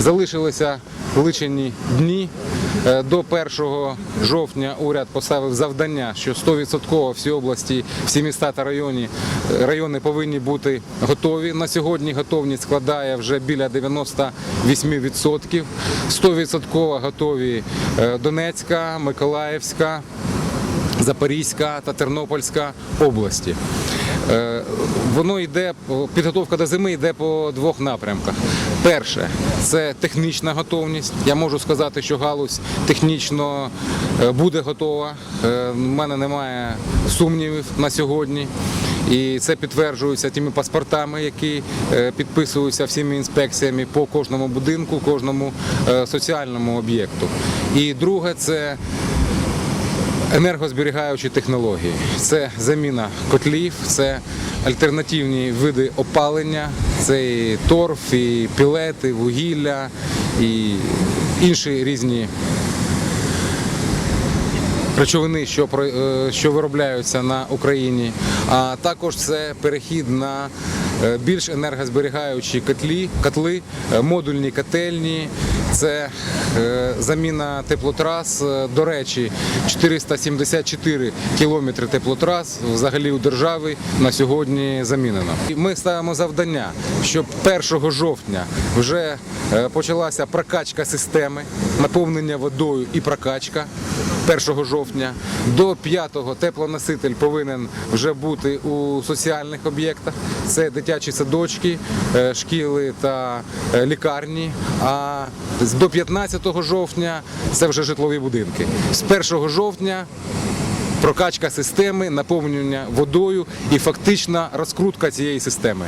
Залишилися личені дні. Е, До 1 жовтня уряд поставив завдання, що 100% всі області, всі міста та районі, райони повинні бути готові. На сьогодні готовність складає вже біля 98%. 100% готові е, Донецька, Миколаївська, Запорізька та Тернопільська області. Е, Воно йде підготовка до зими йде по двох напрямках. Перше це технічна готовність. Я можу сказати, що галузь технічно е, буде готова. Е, У мене немає сумнівів на сьогодні. І це підтверджується тими паспортами, які е, підписуються всіми інспекціями по кожному будинку, кожному е, соціальному об'єкту. І друге це енергозберігаючі технології. Це заміна котлів, це альтернативні види опалення, це і торф, і пілети, вугілля і інші різні речовини, що, е, що виробляються на Україні. А також це перехід на е, більш енергозберігаючі котлі, котли, е, модульні котельні. Це е, заміна теплотрас. Е, До речі, 474 кілометри теплотрас взагалі у держави на сьогодні замінено. Ми ставимо завдання, щоб 1 жовтня вже е, почалася прокачка системи, наповнення водою і прокачка. 1 жовтня до 5-го теплоноситель повинен вже бути у соціальних об'єктах. Це дитячі садочки, шкіли та лікарні. А до 15 жовтня це вже житлові будинки. З 1 жовтня прокачка системи, наповнення водою і фактична розкрутка цієї системи.